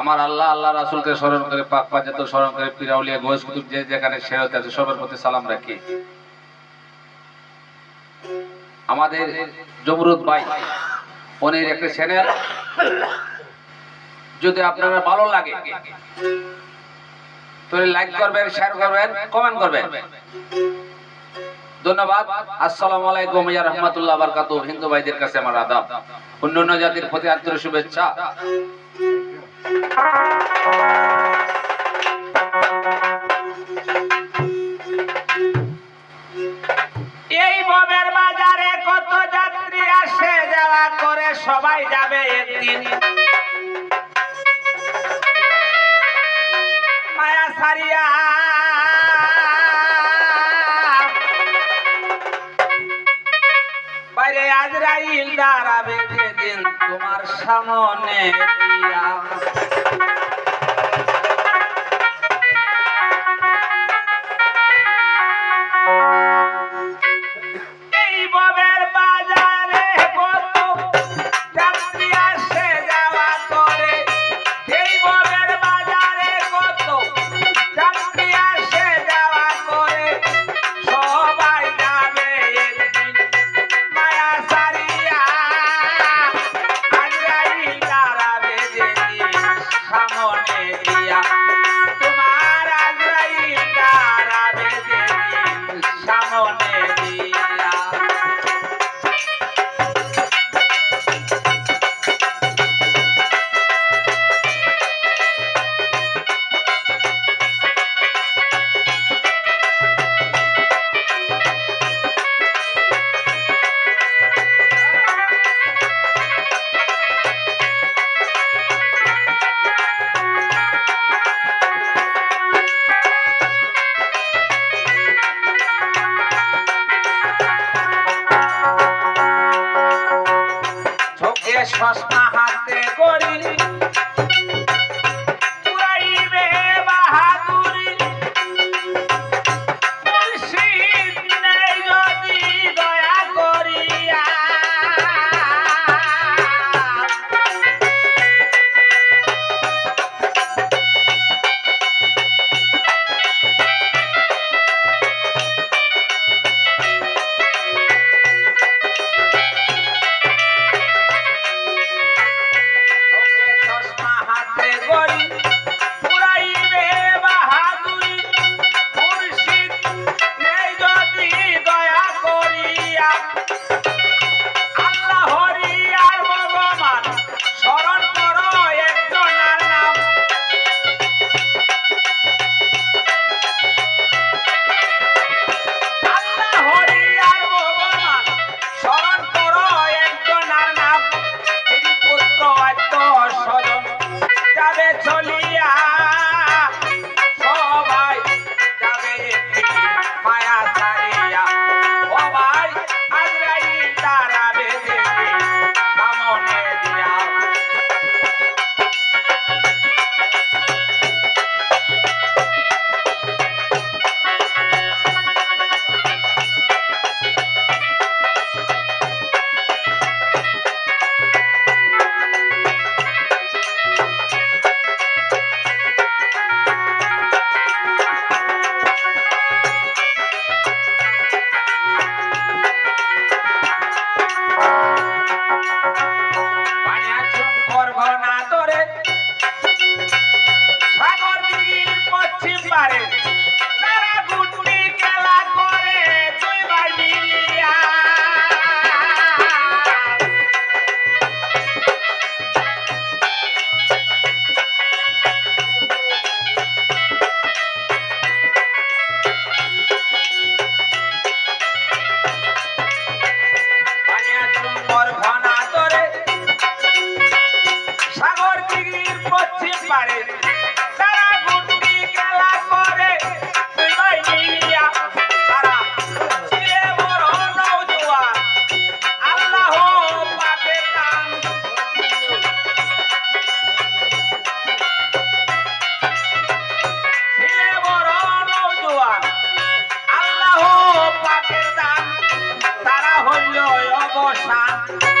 আমার আল্লাহ আল্লাহ রাসূলকে স্মরণ করে, পাক পাজাত স্মরণ করে, পিরাউলিয়া গোস কুতুব যে যেখানে শেরত আছে, সবার প্রতি সালাম রাখি। আমাদের জমরুদ ভাই ওনের একটা চ্যানেল যদি আপনারা ভালো লাগে, তাহলে লাইক করবেন শেয়ার করবেন কমেন্ট করবেন। ধন্যবাদ। আসসালামু আলাইকুম, ইয়া রাহমাতুল্লাহ বারাকাতু হিন্দু ভাইদের কাছে আমার আদাব। অন্যান্য জাতির প্রতি আন্তরিক শুভেচ্ছা। এই ববের বাজারে কত যাত্রী আসে যাওয়া করে সবাই যাবে একদিন। মায়া সারিয়া দাঁড়াবে যেদিন তোমার সামনে দিয়া। সস্তা হাতে করি অবসান